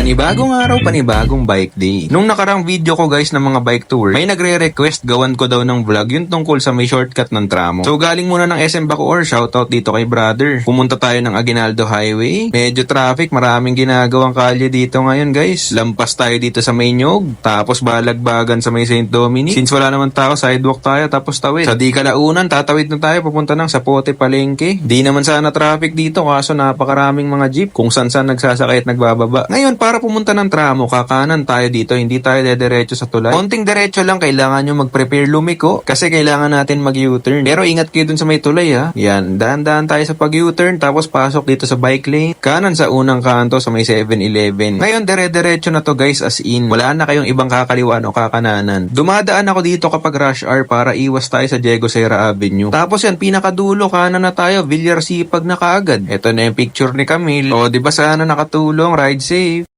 Panibagong araw, panibagong bike day. Nung nakarang video ko guys ng mga bike tour, may nagre-request gawan ko daw ng vlog yun tungkol sa may shortcut ng tramo. So galing muna ng SM Bacoor, shoutout dito kay brother. Pumunta tayo ng Aguinaldo Highway. Medyo traffic, maraming ginagawang kalye dito ngayon guys. Lampas tayo dito sa may Nyog, tapos balagbagan sa may St. Dominic. Since wala naman tao, sidewalk tayo, tapos tawid. Sa di kalaunan, tatawid na tayo papunta ng Sapote Palengke. Di naman sana traffic dito, kaso napakaraming mga jeep kung saan saan nagsasakay at nagbababa. Ngayon, para pumunta ng tramo, kakanan tayo dito, hindi tayo dediretso sa tulay. Konting diretso lang, kailangan nyo mag-prepare lumiko kasi kailangan natin mag-U-turn. Pero ingat kayo dun sa may tulay ha. Yan, dahan-dahan tayo sa pag-U-turn tapos pasok dito sa bike lane. Kanan sa unang kanto sa may 7-Eleven. Ngayon, dire-diretso na to guys as in. Wala na kayong ibang kakaliwan o kakananan. Dumadaan ako dito kapag rush hour para iwas tayo sa Diego Serra Avenue. Tapos yan, pinakadulo, kanan na tayo, Villar Sipag na kaagad. Ito na yung picture ni Camille. O, di ba sana nakatulong? Ride safe.